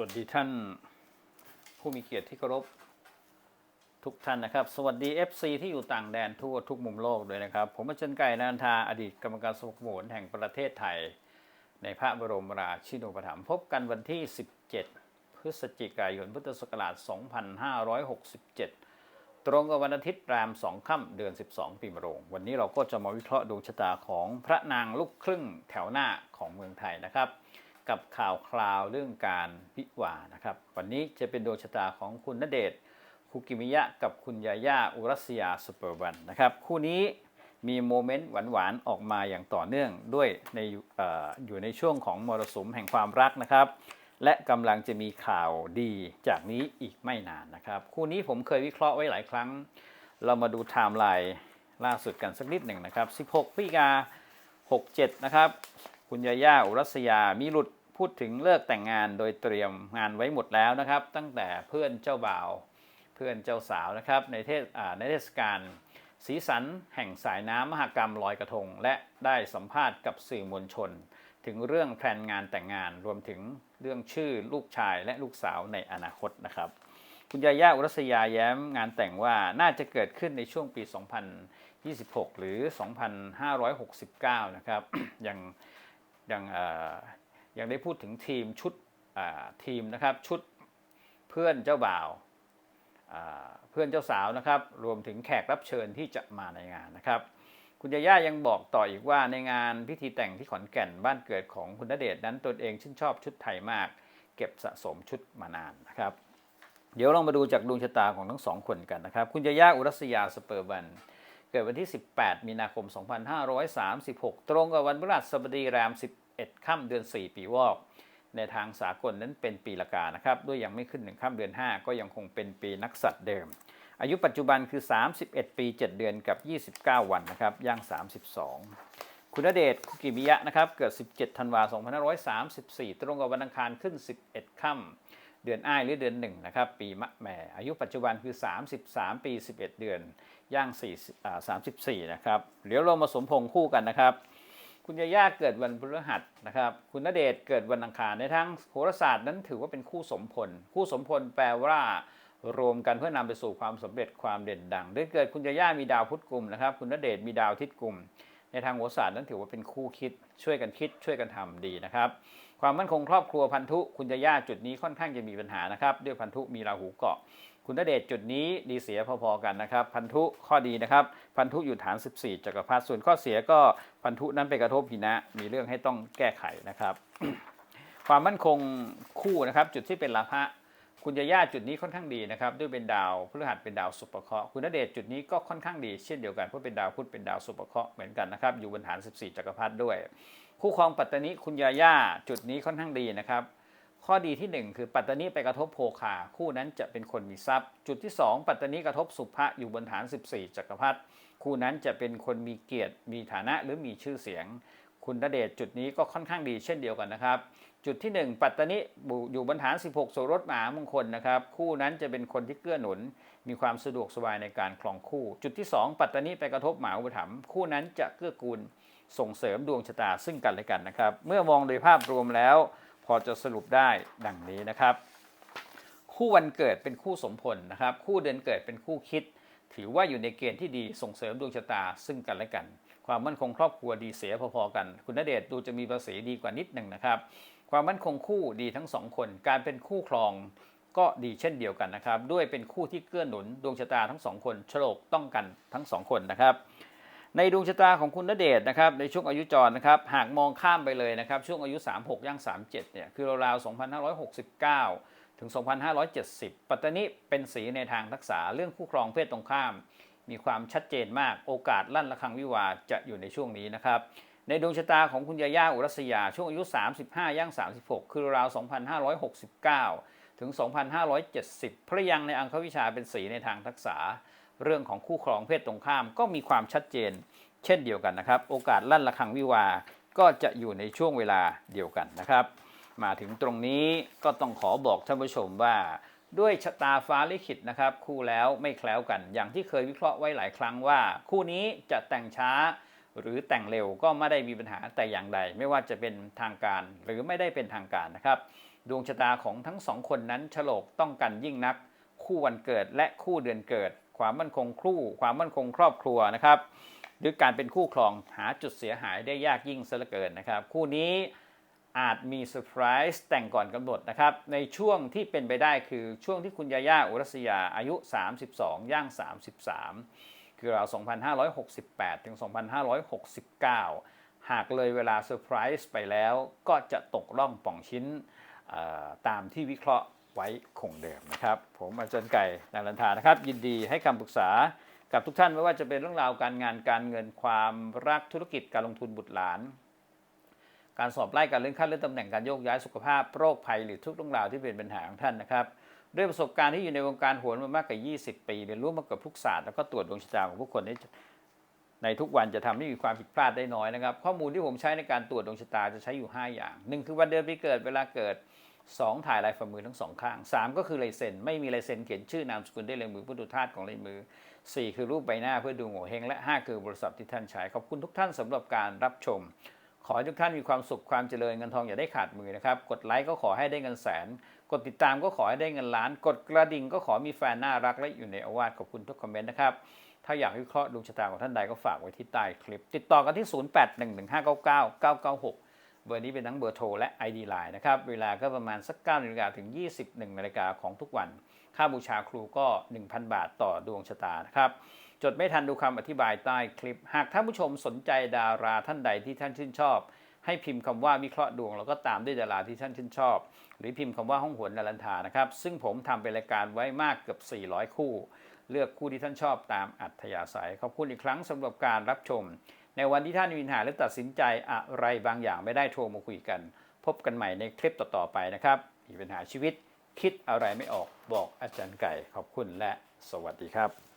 วัสดีท่านผู้มีเกียรติที่เคารพทุกท่านนะครับ สวัสดี FC ที่อยู่ต่างแดนทั่วทุกมุมโลกด้วยนะครับ ผมอาจารย์ไก่นันทาอดีตกรรมการสมุนแห่งประเทศไทย ในพระบรมราชินูปถัมภ์พบกันวันที่ 17 พฤศจิกายนพุทธศักราช 2567 ตรงกับวันอาทิตย์แรม 2 ค่ำเดือน 12 ปีมะโรง วันนี้เราก็จะมาวิเคราะห์ดวงชะตาของพระนางลูกครึ่งแถวหน้าของเมืองไทยนะครับ กับข่าวคราวเรื่องการวิวานะครับ วันนี้จะเป็นดวงชะตาของคุณณเดชน์คุกิมิยะกับคุณยาย่าอุรัสยาสุเปอร์วันนะครับ คู่นี้มีโมเมนต์หวานๆออกมาอย่างต่อเนื่องด้วยในอออยู่ในช่วงของมรสุมแห่งความรักนะครับ และกำลังจะมีข่าวดีจากนี้อีกไม่นานนะครับ คู่นี้ผมเคยวิเคราะห์ไว้หลายครั้ง เรามาดูไทม์ไลน์ล่าสุดกันสักนิดหนึ่งนะครับ 16พฤศจิกา67 นะครับ คุณยาย่าอุรัสยามีหลุด พูดถึงเลิกแต่งงานโดยเตรียมงานไว้หมดแล้วนะครับ ตั้งแต่เพื่อนเจ้าบ่าว เพื่อนเจ้าสาวนะครับ ในเทศในเทศกาลสีสันแห่งสายน้ำมหกรรมลอยกระทง และได้สัมภาษณ์กับสื่อมวลชน ถึงเรื่องแพลนงานแต่งงานรวมถึงเรื่องชื่อลูกชายและลูกสาวในอนาคตนะครับ คุณยาย่าอุรัสยาแย้มงานแต่งว่าน่าจะเกิดขึ้นในช่วงปี 2026 หรือ 2569 นะครับ ยังยังเอ่อ ยังได้พูดถึงทีมชุดทีมนะครับชุดเพื่อนเจ้าบ่าวเพื่อนเจ้าสาวนะครับ รวมถึงแขกรับเชิญที่จะมาในงานนะครับ คุณยาย่ายังบอกต่ออีกว่าในงานพิธีแต่งที่ขอนแก่นบ้านเกิดของคุณณเดชน์นั้นตนเองชื่นชอบชุดไทยมาก เก็บสะสมชุดมานานนะครับ เดี๋ยวลองมาดูจากดวงชะตาของทั้งสองคนกันนะครับ คุณยาย่าอุรัสยาสเปอร์บันเกิดวันที่ 18 มีนาคม 2536 ตรงกับวันพฤหัสบดีแรม 11ค่ำเดือน 4 ปีวอก ในทางสากลนั้นเป็นปีละกานะครับ ด้วยยังไม่ขึ้นหนึ่งค่ำเดือน 5 ก็ยังคงเป็นปีนักสัตว์เดิม อายุปัจจุบันคือ 31 ปี 7 เดือนกับ 29 วันนะครับย่าง 32 คุณเดชคุกิมิยะนะครับ เกิด 17 ธันวาคม 2534 ตรงกับวันอังคารขึ้น 11 ค่ำเดือนอ้ายหรือเดือนหนึ่งนะครับ ปีมะแม่อายุปัจจุบันคือ 33 ปี 11 เดือน ย่าง4 34 นะครับเดี๋ยวเรามาสมพงษ์คู่กันนะครับ คุณยาย่าเกิดวันพฤหัสนะครับ คุณณเดชเกิดวันอังคารในทางโหราศาสตร์นั้นถือว่าเป็นคู่สมพล คู่สมพลแปลว่ารวมกันเพื่อนำไปสู่ความสำเร็จความเด่นดังด้วยเกิดคุณยาย่ามีดาวพุธกลุ่มนะครับ คุณณเดชมีดาวทิตย์กลุ่ม ในทางโหราศาสตร์นั้นถือว่าเป็นคู่คิด ช่วยกันคิด ช่วยกันทำดีนะครับ ความมั่นคงครอบครัวพันธุ คุณยาย่าจุดนี้ค่อนข้างจะมีปัญหานะครับ ด้วยพันธุมีราหูเกาะ คุณณเดชจุดนี้ดีเสียพอๆกันนะครับ พันธุข้อดีนะครับ พันธุอยู่ฐาน 14จักรพรรดิส่วนข้อเสียก็พันธุนั้นไปกระทบหินะ มีเรื่องให้ต้องแก้ไขนะครับ ความมั่นคงคู่นะครับ จุดที่เป็นลาภะคุณยาย่าจุดนี้ค่อนข้างดีนะครับ ด้วยเป็นดาวพฤหัสเป็นดาวสุปเคราะห์คุณณเดชจุดนี้ก็ค่อนข้างดีเช่นเดียวกันเพราะเป็นดาวพุธเป็นดาวสุปเคราะห์เหมือนกันนะครับ อยู่บนฐาน 14จักรพรรดิด้วย คู่ครองปัตตานีคุณยาย่าจุดนี้ค่อนข้างดีนะครับ ข้อดีที่ 1 คือปัตตานีไปกระทบโภคาคู่นั้นจะเป็นคนมีทรัพย์ จุดที่ 2 ปัตตานีกระทบสุภะอยู่บนฐาน 14 จักรพรรดิคู่นั้นจะเป็นคนมีเกียรติ มีฐานะหรือมีชื่อเสียง คุณณเดชจุดนี้ก็ค่อนข้างดีเช่นเดียวกันนะครับ จุดที่ 1 ปัตตานีอยู่บนฐาน 16 โสรถมามงคลนะครับคู่นั้นจะเป็นคนที่เกื้อหนุน มีความสะดวกสบายในการคลองคู่ จุดที่ 2 ปัตตานีไปกระทบหมาอุปถัมภ์คู่นั้นจะเกื้อกูลส่งเสริมดวงชะตาซึ่งกันและกันนะครับ เมื่อมองโดยภาพรวมแล้ว พอจะสรุปได้ดังนี้นะครับ คู่วันเกิดเป็นคู่สมพลนะครับ คู่เดือนเกิดเป็นคู่คิด ถือว่าอยู่ในเกณฑ์ที่ดีส่งเสริมดวงชะตาซึ่งกันและกัน ความมั่นคงครอบครัวดีเสียพอๆกัน คุณณเดชดูจะมีภาษีดีกว่านิดหนึ่งนะครับ ความมั่นคงคู่ดีทั้งสองคน การเป็นคู่ครองก็ดีเช่นเดียวกันนะครับ ด้วยเป็นคู่ที่เกื้อหนุนดวงชะตาทั้งสองคนโฉลกต้องกันทั้งสองคนนะครับ ในดวงชะตาของคุณณเดชนะครับในช่วงอายุจรนะครับหากมองข้ามไปเลยนะครับช่วงอายุ 36ย่าง37เนี่ยคือราวๆ2569 ถึง 2570 ปัตตานีเป็นสีในทางทักษะเรื่องคู่ครองเพศตรงข้าม มีความชัดเจนมากโอกาสลั่นระฆังวิวาจะอยู่ในช่วงนี้นะครับในดวงชะตาของคุณยาย่าอุรัสยาช่วงอายุ 35ย่าง36 คือราว2569 ถึง 2570 พระยังในอังควิชาเป็นสีในทางทักษะ เรื่องของคู่ครองเพศตรงข้ามก็มีความชัดเจน เช่นเดียวกันนะครับ โอกาสลั่นระฆังวิวาก็จะอยู่ในช่วงเวลาเดียวกันนะครับ มาถึงตรงนี้ก็ต้องขอบอกท่านผู้ชมว่า ด้วยชะตาฟ้าลิขิตนะครับ คู่แล้วไม่แคล้วกัน อย่างที่เคยวิเคราะห์ไว้หลายครั้งว่า คู่นี้จะแต่งช้าหรือแต่งเร็วก็ไม่ได้มีปัญหาแต่อย่างใด ไม่ว่าจะเป็นทางการหรือไม่ได้เป็นทางการนะครับ ดวงชะตาของทั้งสองคนนั้นฉลกต้องกันยิ่งนัก คู่วันเกิดและคู่เดือนเกิด ความมั่นคงคู่ ความมั่นคงครอบครัวนะครับ หรือการเป็นคู่ครองหาจุดเสียหายได้ยากยิ่งซะเหลือเกินนะครับ คู่นี้อาจมีเซอร์ไพรส์แต่งก่อนกำหนดนะครับ ในช่วงที่เป็นไปได้คือช่วงที่คุณยาย่าอุรัสยาอายุ 32 ย่าง 33 คือราว2568 ถึง 2569 หากเลยเวลาเซอร์ไพรส์ไปแล้วก็จะตกร่องป่องชิ้นตามที่วิเคราะห์ ไว้คงเดิมนะครับ ผมอาจารย์ไก่นางรันทานะครับ ยินดีให้คำปรึกษากับทุกท่านไม่ว่าจะเป็นเรื่องราวการงานการเงินความรักธุรกิจการลงทุนบุตรหลาน การสอบไล่การเลื่อนขั้นเลื่อนตำแหน่งการโยกย้ายสุขภาพโรคภัยหรือทุกเรื่องราวที่เป็นปัญหาของท่านนะครับด้วยประสบการณ์ที่อยู่ในวงการโหนมามากกว่า 20 ปีเรียนรู้มากับทุกศาสตร์แล้วก็ตรวจดวงชะตาของผู้คนได้ในทุกวันจะทำให้มีความผิดพลาดได้น้อยนะครับ ข้อมูลที่ผมใช้ในการตรวจดวงชะตาจะใช้อยู่ 5 อย่างหนึ่งคือวันเดือนปีเกิดเวลาเกิด 2 ถ่ายลายฝ่ามือทั้งสองข้าง 3 ก็คือลายเซ็นไม่มีลายเซ็นเขียนชื่อนามสกุลได้เลยมือผู้ดูธาตุของลายมือ 4 คือรูปใบหน้าเพื่อดูโง่เฮงและ 5 คือบริษัทที่ท่านใช้ขอบคุณทุกท่านสำหรับการรับชม ขอให้ทุกท่านมีความสุขความเจริญเงินทองอย่าได้ขาดมือนะครับกดไลค์ก็ขอให้ได้เงินแสน กดติดตามก็ขอให้ได้เงินล้าน กดกระดิ่งก็ขอมีแฟนน่ารักและอยู่ในอาวาสขอบคุณทุกคอมเมนต์นะครับถ้าอยากวิเคราะห์ดวงชะตาของท่านใดก็ฝากไว้ที่ใต้คลิป ติดต่อกันที่ 0811599996 เบอร์นี้เป็นทั้งเบอร์โทรและ ID Line นะครับ เวลาก็ประมาณสัก9นาฬิกาถึง 21นาฬิกาของทุกวัน ค่าบูชาครูก็ 1,000 บาทต่อดวงชะตานะครับจดไม่ทันดูคำอธิบายใต้คลิป หากท่านผู้ชมสนใจดาราท่านใดที่ท่านชื่นชอบ ให้พิมพ์คำว่าวิเคราะห์ดวง แล้วก็ตามด้วยดาราที่ท่านชื่นชอบ หรือพิมพ์คำว่าห้องหวนนารันทานะครับ ซึ่งผมทำเป็นรายการไว้มากเกือบ 400 คู่ เลือกคู่ที่ท่านชอบตามอัธยาศัย ขอบคุณอีกครั้งสำหรับการรับชม ในวันที่ท่านมีปัญหาหรือตัดสินใจอะไรบางอย่างไม่ได้โทรมาคุยกัน พบกันใหม่ในคลิปต่อๆไปนะครับ มีปัญหาชีวิตคิดอะไรไม่ออกบอกอาจารย์ไก่ขอบคุณและสวัสดีครับ